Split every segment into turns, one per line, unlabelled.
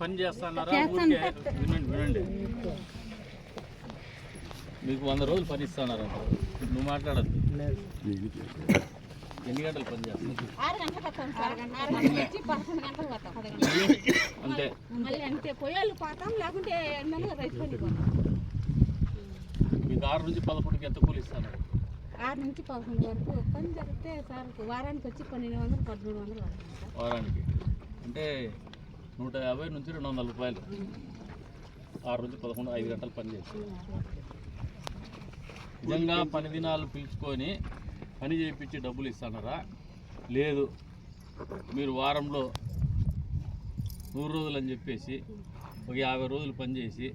పని చేస్తున్నారా? వినండి వినండి. మీకు వంద రోజులు పని ఇస్తున్నారు నువ్వు మాట్లాడద్దు. ఎన్ని గంటలు పని
గంటలకు
అంతే
మళ్ళీ? అంతే పొయ్యాలు పోతాం లేకుంటే ఎండలో రైతు పని పోతాం.
మీకు ఆరు నుంచి పదకొండుకి ఎంత కూలి ఇస్తున్నారు?
ఆరు నుంచి పదకొండు వరకు పని జరిగితే సార్ వారానికి వచ్చి పన్నెండు వందలు పదమూడు వందలు
వారానికి. అంటే నూట యాభై నుంచి రెండు వందల రూపాయలు. ఆరు నుంచి పదకొండు ఐదు గంటలు పని చేసి. నిజంగా పని దినాలు పిలుచుకొని పని చేయించి డబ్బులు ఇస్తున్నారా లేదు. మీరు వారంలో నూరు రోజులు అని చెప్పేసి ఒక యాభై రోజులు పని చేసి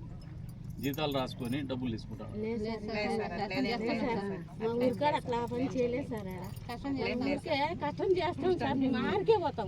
జీతాలు రాసుకొని డబ్బులు తీసుకుంటారు.
కష్టం చేస్తాం సార్. ఆడికే పోతాం.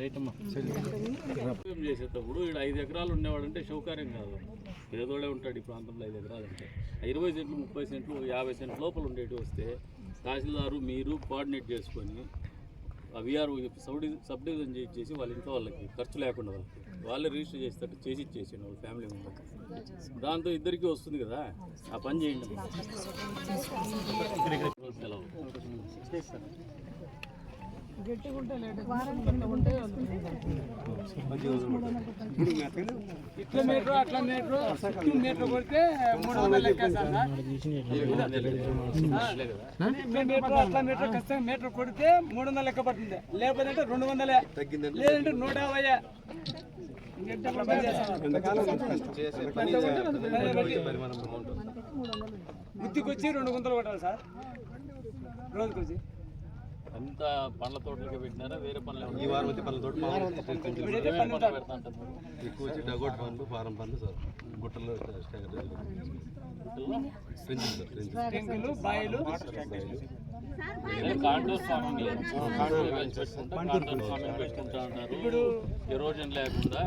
వ్యవసాయం చేసేటప్పుడు ఇక్కడ ఐదు ఎకరాలు ఉండేవాడంటే సౌకర్యం కాదు. పేదోడే ఉంటాడు ఈ ప్రాంతంలో ఐదు ఎకరాలు అంటే. ఇరవై సెంట్లు ముప్పై సెంట్లు యాభై సెంట్లు లోపల ఉండేటి వస్తే తహసీల్దారు మీరు కోఆర్డినేట్ చేసుకొని ఆ విఆర్ సబ్ సబ్ డివిజన్ చేసి వాళ్ళ ఇంట్లో వాళ్ళకి ఖర్చు లేకుండా వాళ్ళకి వాళ్ళే రిజిస్టర్ చేసేటట్టు చేసి ఇచ్చేసాను వాళ్ళ ఫ్యామిలీ మెంబర్ దాంతో ఇద్దరికి వస్తుంది కదా. ఆ పని చేయండి. సెలవు.
ఇట్లా మీటర్ అట్లా మీటర్ చుట్టూ మీటర్ కొడితే మూడు వందలు లెక్క సార్ ఇట్లా మీటర్ అట్లా మీటర్ ఖచ్చితంగా మీటర్ కొడితే మూడు వందలు లెక్క పడుతుంది లేకపోతే రెండు వందలే లేదంటే నూట యాభై ఇంకెంత పని చేస్తారు? బుద్ధికి రెండు గుంతలు కొట్టాలి సార్ రోజుకి
అంత పండ్ల తోటలకి పెట్టినారా? వేరే పనులు
ఈ వారం వచ్చి పనుల తోట. ఎక్కువ వచ్చి డగోట్ పనులు ఫారం పనులు సార్. గుట్టల్లో
బాయిలు.
అదే కాంటూర్ ఫార్మింగ్ పెట్టుకుంటా ఉంటారు ఎరోజన్ లేకుండా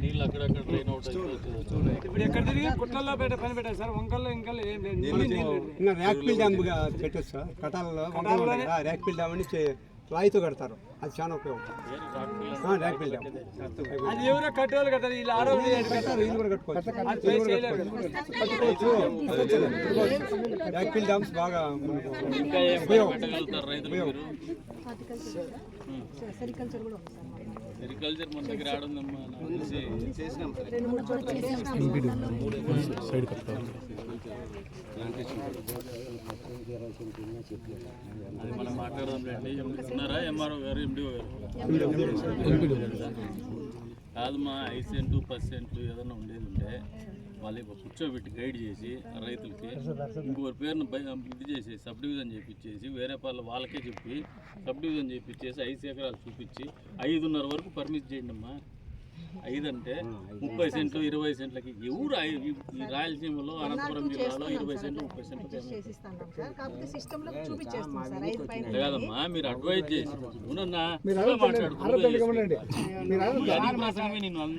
నీళ్ళు అక్కడక్కడ
ఇప్పుడు ఎక్కడ తిరిగి గుట్టల్లో పెట్టే పని పెట్టారు సార్ వంకల్లో ఏం లేదు
ఇంకా ర్యాక్పిల్ డ్యామ్ పెట్టచ్చు సార్ కటాలలో ర్యాక్పిల్ డ్యామ్ అని రాయితో కడతారు అది చాలా ఉపయోగం ఆ, ర్యాక్పిల్ డ్యామ్
అది ఎవరో కట్టేవాళ్ళు కదా వీళ్ళు ఆడవాళ్ళు
వీళ్ళు కూడా కట్టుకోవచ్చు కట్టుకోవచ్చు ర్యాక్పిల్ డ్యామ్స్ బాగా
ఇంకా సెరికల్చర్ మన దగ్గర ఆడుందమ్మా నాకు అది మనం మాట్లాడదాం రండి ఉన్నారా ఎంఆర్ఓ గారు ఎండిఓ గారు? కాదమ్మా ఐదు సెంట్లు పది సెంట్లు ఏదైనా ఉండేది ఉంటే వాళ్ళు ఇప్పుడు కూర్చోబెట్టి గైడ్ చేసి రైతులకి ఇంకొకరి పేరును బై- ఇది చేసి సబ్ డివిజన్ చేపించేసి వేరే వాళ్ళు వాళ్ళకే చెప్పి సబ్ డివిజన్ చేపించేసి ఐదు ఎకరాలు చూపించి ఐదున్నర వరకు పర్మిట్ చేయండి అమ్మా ఐదు. అంటే ముప్పై సెంట్లు ఇరవై సెంట్లకి ఎవరు ఈ- రాయలసీమలో అనంతపురం జిల్లాలో ఇరవై సెంట్లు ముప్పై సెంట్లు కాదమ్మా మీరు అడ్వైజ్ చేసి అవునన్నా నేను